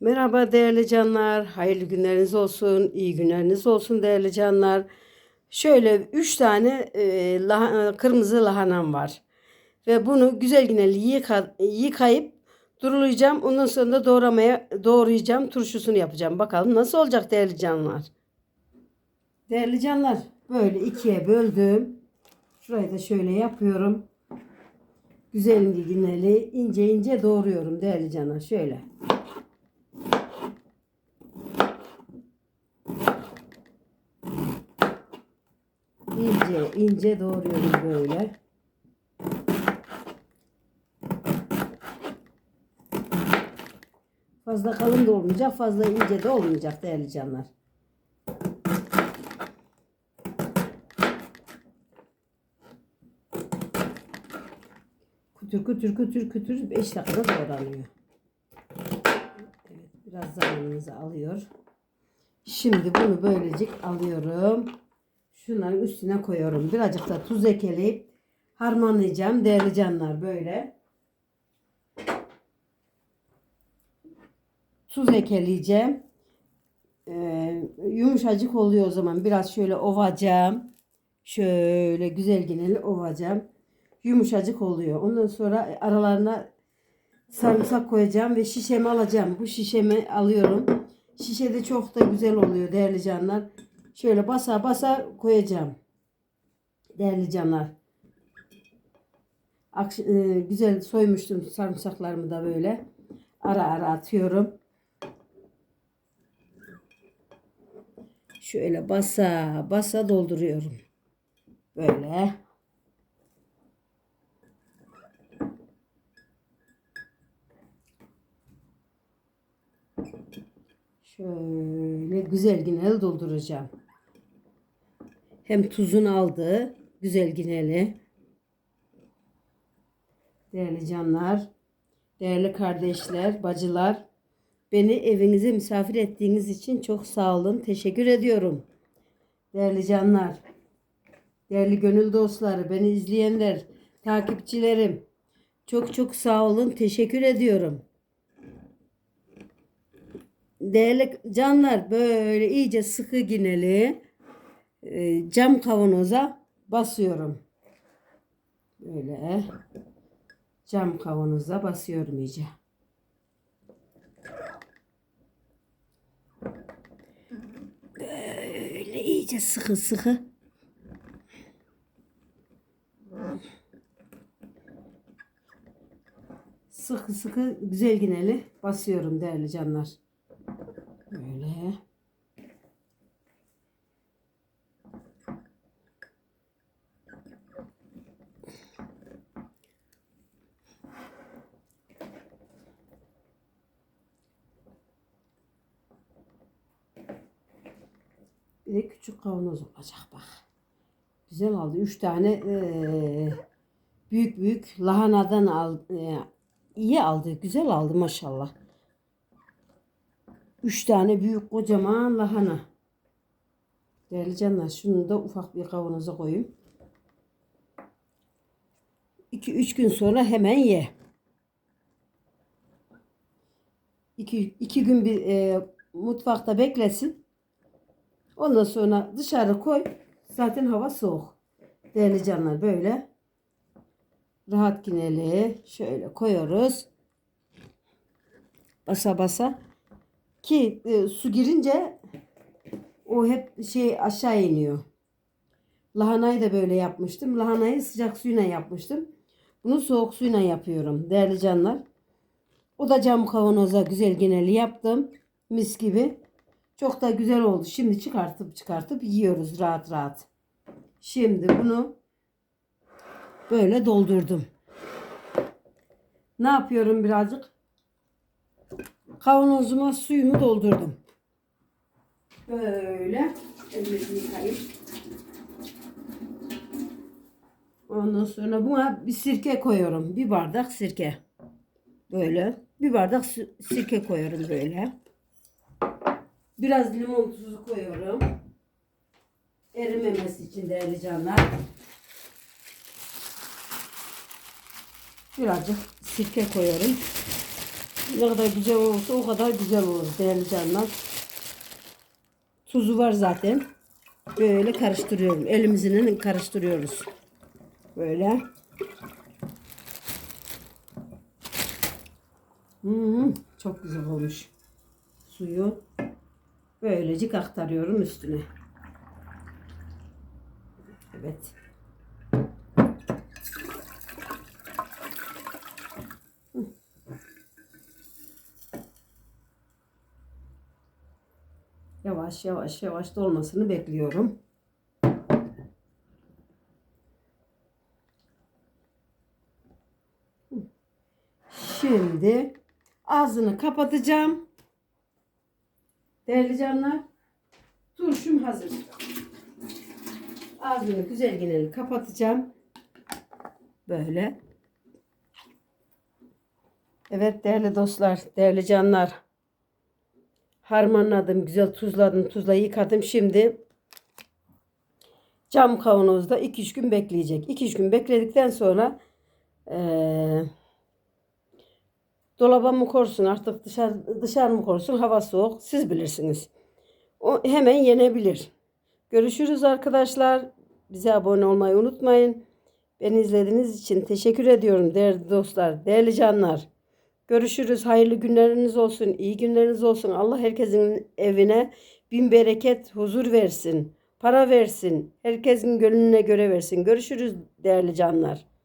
Merhaba değerli canlar. Hayırlı günleriniz olsun. iyi günleriniz olsun değerli canlar. Şöyle 3 tane e, laha- kırmızı lahanam var. Ve bunu güzel güzel yıka, yıkayıp durulayacağım. Ondan sonra da doğramaya doğrayacağım. Turşusunu yapacağım. Bakalım nasıl olacak değerli canlar. Değerli canlar böyle ikiye böldüm. Şurayı da şöyle yapıyorum. Güzel güzel ince ince doğruyorum değerli canlar. Şöyle. İnce doğruyorum böyle. Fazla kalın da olmayacak, fazla ince de olmayacak değerli canlar. Kütür kütür kütür kütür 5 dakikada doğranıyor. Evet, biraz zamanımızı alıyor. Şimdi bunu böylecik alıyorum. Şunların üstüne koyuyorum. Birazcık da tuz ekeleyip harmanlayacağım değerli canlar böyle. Tuz ekeleyeceğim. Ee, yumuşacık oluyor o zaman. Biraz şöyle ovacağım. Şöyle güzel yine ovacağım. Yumuşacık oluyor. Ondan sonra aralarına sarımsak koyacağım ve şişemi alacağım. Bu şişemi alıyorum. Şişe de çok da güzel oluyor değerli canlar. Şöyle basa basa koyacağım. Değerli canlar. Akş- e, güzel soymuştum sarımsaklarımı da böyle. Ara ara atıyorum. Şöyle basa basa dolduruyorum. Böyle. Şöyle güzel gineli dolduracağım. Hem tuzunu aldı. Güzel gineli. Değerli canlar, değerli kardeşler, bacılar. Beni evinize misafir ettiğiniz için çok sağ olun. Teşekkür ediyorum. Değerli canlar, değerli gönül dostları, beni izleyenler, takipçilerim. Çok çok sağ olun. Teşekkür ediyorum. Değerli canlar böyle iyice sıkı gineli e, cam kavanoza basıyorum. Böyle cam kavanoza basıyorum iyice. Böyle iyice sıkı sıkı. Sıkı sıkı güzel gineli basıyorum değerli canlar. Böyle. Bir de küçük kavanoz olacak bak. Güzel aldı. Üç tane eee, büyük büyük lahanadan al, eee, iyi aldı. Güzel aldı maşallah. Üç tane büyük kocaman lahana. Değerli canlar şunu da ufak bir kavanoza koyayım. 2-3 gün sonra hemen ye. 2 iki gün bir e, mutfakta beklesin. Ondan sonra dışarı koy. Zaten hava soğuk. Değerli canlar böyle. Rahat gineli. Şöyle koyuyoruz. Basa basa. Ki e, su girince o hep şey aşağı iniyor. Lahanayı da böyle yapmıştım. Lahanayı sıcak suyla yapmıştım. Bunu soğuk suyla yapıyorum değerli canlar. O da cam kavanoza güzel geneli yaptım. Mis gibi. Çok da güzel oldu. Şimdi çıkartıp çıkartıp yiyoruz rahat rahat. Şimdi bunu böyle doldurdum. Ne yapıyorum birazcık? Kavanozuma suyumu doldurdum. Böyle. Ondan sonra buna bir sirke koyuyorum. Bir bardak sirke. Böyle. Bir bardak si- sirke koyuyorum böyle. Biraz limon tuzu koyuyorum. Erimemesi için değerli canlar. Birazcık sirke koyuyorum. Ne kadar güzel olursa o kadar güzel olur değerli canlar. Tuzu var zaten. Böyle karıştırıyorum. Elimizle karıştırıyoruz. Böyle. Hmm, çok güzel olmuş. Suyu böylecik aktarıyorum üstüne. Evet. Yavaş yavaş yavaş dolmasını bekliyorum. Şimdi ağzını kapatacağım. Değerli canlar, turşum hazır. Ağzını güzel yine kapatacağım. Böyle. Evet değerli dostlar, değerli canlar. Harmanladım, güzel tuzladım, tuzla yıkadım. Şimdi cam kavanozda 2-3 gün bekleyecek. 2-3 gün bekledikten sonra eee dolaba mı korsun artık dışarı, dışarı mı korsun hava soğuk siz bilirsiniz. O hemen yenebilir. Görüşürüz arkadaşlar. Bize abone olmayı unutmayın. Beni izlediğiniz için teşekkür ediyorum değerli dostlar, değerli canlar. Görüşürüz. Hayırlı günleriniz olsun. iyi günleriniz olsun. Allah herkesin evine bin bereket, huzur versin. Para versin. Herkesin gönlüne göre versin. Görüşürüz değerli canlar.